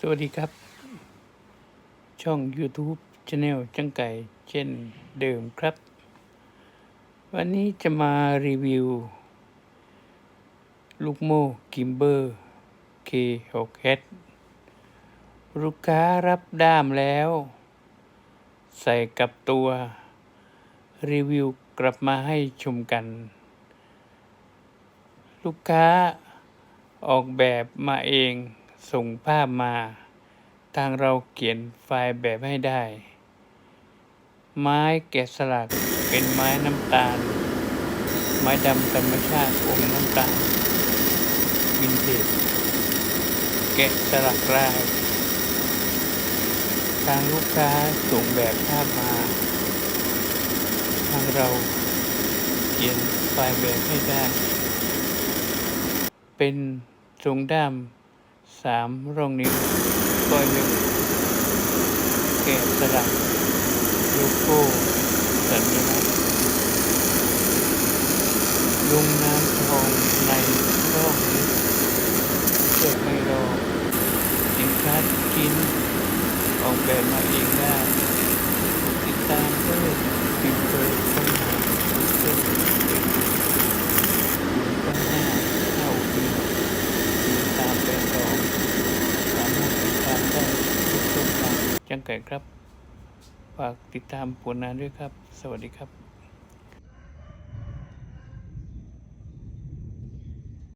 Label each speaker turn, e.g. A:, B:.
A: สวัสดีครับ ช่อง YouTube Channel จังไก่เช่นเดิมครับ วันนี้จะมารีวิว ลูกโม่กิมเบอร์ K6S ลูกค้ารับด้ามแล้ว ใส่กับตัว รีวิวกลับมาให้ชมกัน ลูกค้าออกแบบมาเอง ส่งภาพมา ทางเราเขียนไฟล์แบบให้ได้ ไม้แกะสลักเป็นไม้น้ำตาล ไม้ดำธรรมชาติอมน้ำตาลวินเทจแกะสลักลาย ทางลูกค้าส่งแบบภาพมา ทางเราเขียนไฟล์แบบให้ได้ เป็นทรงด้าม สามโรงนิ้วก็ยังแกะสลักโลโก้สัญลักษณ์ลงน้ำทองในร่องนี้เพื่อไม่รอสินค้าทุกชิ้นออกแบบมาเองได้ติดตามเพื่อพิมพ์เบอร์ค้นหาเพื่อเป็นข้างหน้าเข้าปีติดตามไปต่อสามารถติดตามได้ทุก ช่างไก่ครับ ฝากติดตามผลงานด้วยครับ สวัสดีครับ